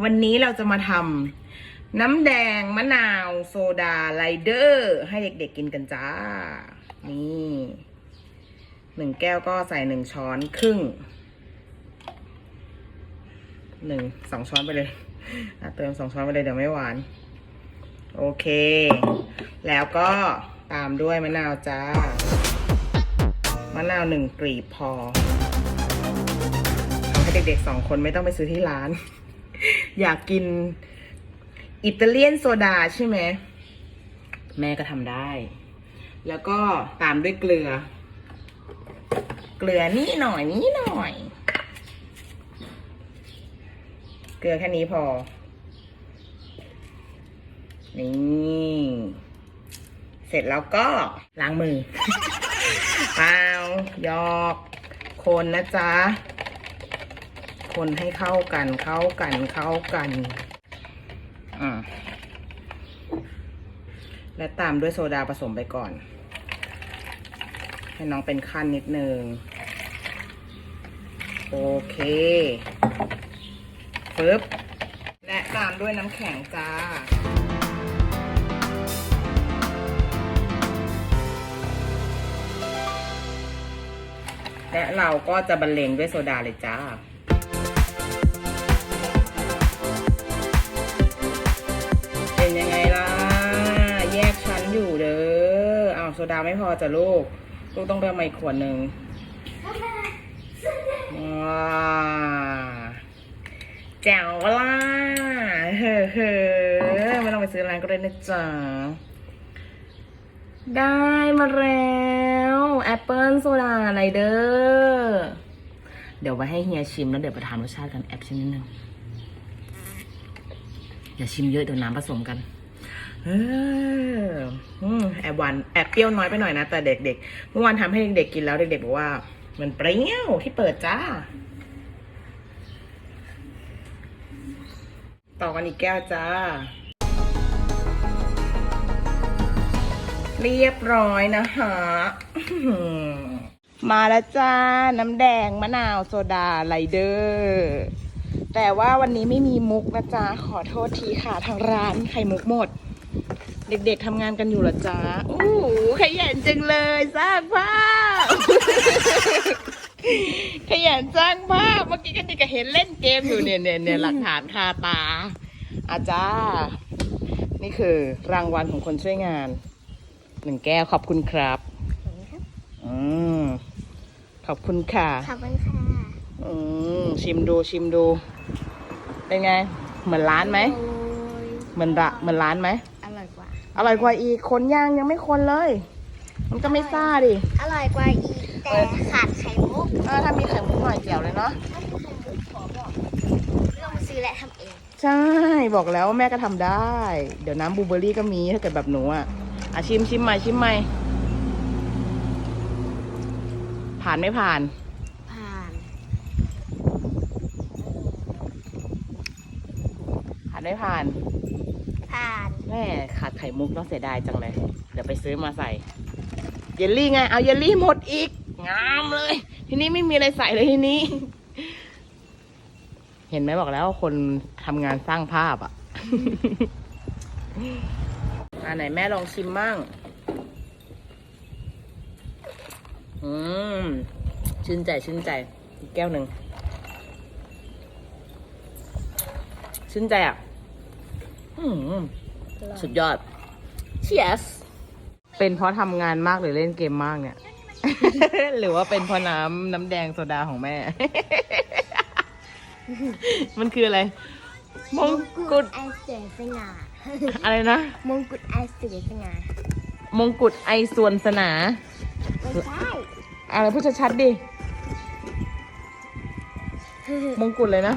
วันนี้เราจะมาทำน้ำแดงมะนาวโซดาไลเดอร์ ให้เด็กๆกินกันจ้า นี่หนึ่งแก้วก็ใส่หนึ่งช้อนครึ่งหนึ่งสองช้อนไปเลยเติมสองช้อนไปเลยเดี๋ยวไม่หวาน โอเค แล้วก็ตามด้วยมะนาวจ้ามะนาวหนึ่งกลีบพอทำให้เด็กๆสองคนไม่ต้องไปซื้อที่ร้าน อยากกินอิตาเลียนโซดาใช่ไหม แม่ก็ทำได้ แล้วก็ตามด้วยเกลือ เกลือนี่หน่อยนี่หน่อย เกลือแค่นี้พอ นี่ เสร็จแล้วก็ล้างมือเปล่ายอก คนนะจ๊ะ คนให้เข้ากัน เข้ากัน เข้ากัน อ่า และตามด้วยโซดาผสมไปก่อน ให้น้องเป็นขั้นนิดนึง โอเคปึ๊บ และตามด้วยน้ำแข็งจ้าและเราก็จะบรรเลงด้วยโซดาเลยจ้า ดาไม่พอจ้ะลูก ลูกต้องเติมมาอีกขวดหนึ่งว้าแจ๋วล่ะเฮ้อเฮ้อไม่ต้องไปซื้อร้านก็ได้นะจ๊ะได้มาแล้วแอปเปิลโซดาไรเดอร์เดี๋ยวไว้ให้เฮียชิมแล้วเดี๋ยวไปทานรสชาติกันแอบชิมนิดนึงอย่าชิมเยอะเดี๋ยวน้ำผสมกัน แอบหวานแอบเปรี้ยวน้อยไปหน่อยนะ แต่เด็กๆ เมื่อวานทำให้เด็กๆกินแล้วเด็กๆบอกว่า มันเปรี้ยวที่เปิดจ้า ต่อกันอีกแก้วจ้า เรียบร้อยนะคะมาแล้วจ้า น้ำแดงมะนาวโซดาไลเดอร์แต่ว่าวันนี้ไม่มีมุกนะจ๊ะ ขอโทษทีค่ะ ทางร้านไข่มุกหมด เด็กๆทำงานกันอยู่เหรอจ๊ะอู้หูขยันจังเลยสร้างภาพ ขยันสร้างภาพ เมื่อกี้กันดิกเห็นเล่นเกมอยู่เนี่ยเนี่ยเนี่ยหลักฐานคาตา อาจ้านี่คือรางวัลของคนช่วยงานหนึ่งแก้วขอบคุณครับ อืมขอบคุณค่ะ ขอบคุณค่ะ อืมชิมดูชิมดู เป็นไง เหมือนร้านไหมโอ้ยเหมือนระเหมือนร้านไหม อร่อยกว่าอร่อยกว่าอีกคนย่างยังไม่คนเลย มันก็ไม่ซ่าดิอร่อยกว่าอีกแต่ขาดไข่มุกเออถ้ามีไข่มุกหน่อยแจ๋วเลยเนาะถ้ามีไข่มุกขอบอกลองซื้อและทำเอง ใช่บอกแล้วว่าแม่ก็ทำได้ เดี๋ยวน้ำบลูเบอร์รี่ก็มีถ้าเกิดแบบหนูอะอะชิมชิมใหม่ชิมใหม่ผ่านไม่ผ่าน ผ่าน ผ่านไม่ผ่าน ผ่านแม่ขาดไข่มุกเนาะเสียดายจังเลย เดี๋ยวไปซื้อมาใส่ เยลลี่ไง เอาเยลลี่หมดอีก งามเลย ทีนี้ไม่มีอะไรใส่เลยทีนี้ เห็นไหมบอกแล้วว่าคนทำงานสร้างภาพอะอันไหนแม่ลองชิมมั่ง อืม ชื่นใจชื่นใจ อีกแก้วหนึ่ง ชื่นใจอะ สุดยอด Cheers เป็นเพราะทำงานมากหรือเล่นเกมมากเนี่ย หรือว่าเป็นเพราะน้ำน้ำแดงโซดาของแม่ มันคืออะไร มงกุฎไอเสือสง่าอะไรนะ มงกุฎไอเสือสง่ามงกุฎไอส่วนสนาไม่ใช่อะไรพูดชัดๆดิ มงกุฎเลยนะ